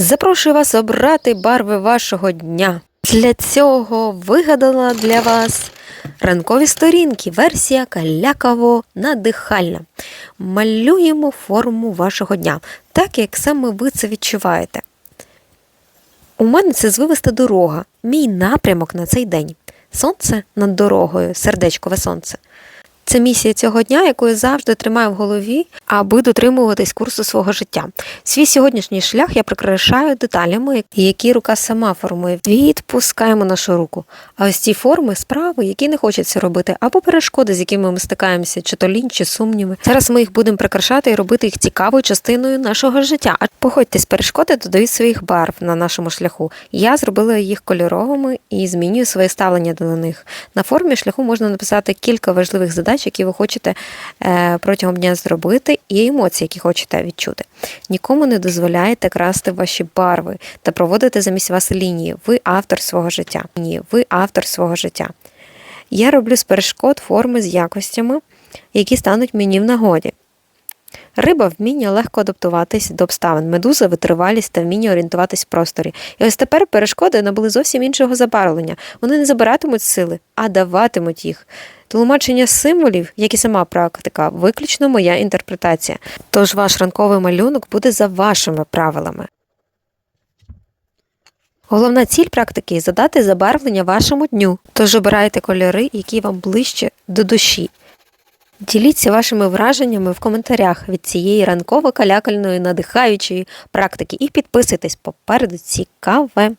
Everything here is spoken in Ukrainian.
Запрошую вас обрати барви вашого дня. Для цього вигадала для вас ранкові сторінки, версія калякаво надихальна. Малюємо форму вашого дня, так як саме ви це відчуваєте. У мене це звивиста дорога, мій напрямок на цей день. Сонце над дорогою, сердечкове сонце. Це місія цього дня, яку я завжди тримаю в голові, аби дотримуватись курсу свого життя. Свій сьогоднішній шлях я прикрашаю деталями, які рука сама формує. Відпускаємо нашу руку. А ось ці форми справи, які не хочеться робити, або перешкоди, з якими ми стикаємося, чи то лінь, чи сумніви. Зараз ми їх будемо прикрашати і робити їх цікавою частиною нашого життя. А походьте з перешкоди, додають своїх барв на нашому шляху. Я зробила їх кольоровими і змінюю своє ставлення до них. На формі шляху можна написати кілька важливих задач, які ви хочете е, протягом дня зробити, і емоції, які хочете відчути. Нікому не дозволяєте красти ваші барви та проводити замість вас лінії. Ви автор свого життя. Ні, ви автор свого життя. Я роблю з перешкод форми з якостями, які стануть мені в нагоді. Риба вміння легко адаптуватись до обставин, медуза витривалість та вміння орієнтуватись в просторі. І ось тепер перешкоди набули зовсім іншого забарвлення. Вони не забиратимуть сили, а даватимуть їх. Тлумачення символів, як і сама практика, виключно моя інтерпретація. Тож ваш ранковий малюнок буде за вашими правилами. Головна ціль практики задати забарвлення вашому дню. Тож обирайте кольори, які вам ближче до душі. Діліться вашими враженнями в коментарях від цієї ранково-калякальної надихаючої практики і підписуйтесь попереду цікаве.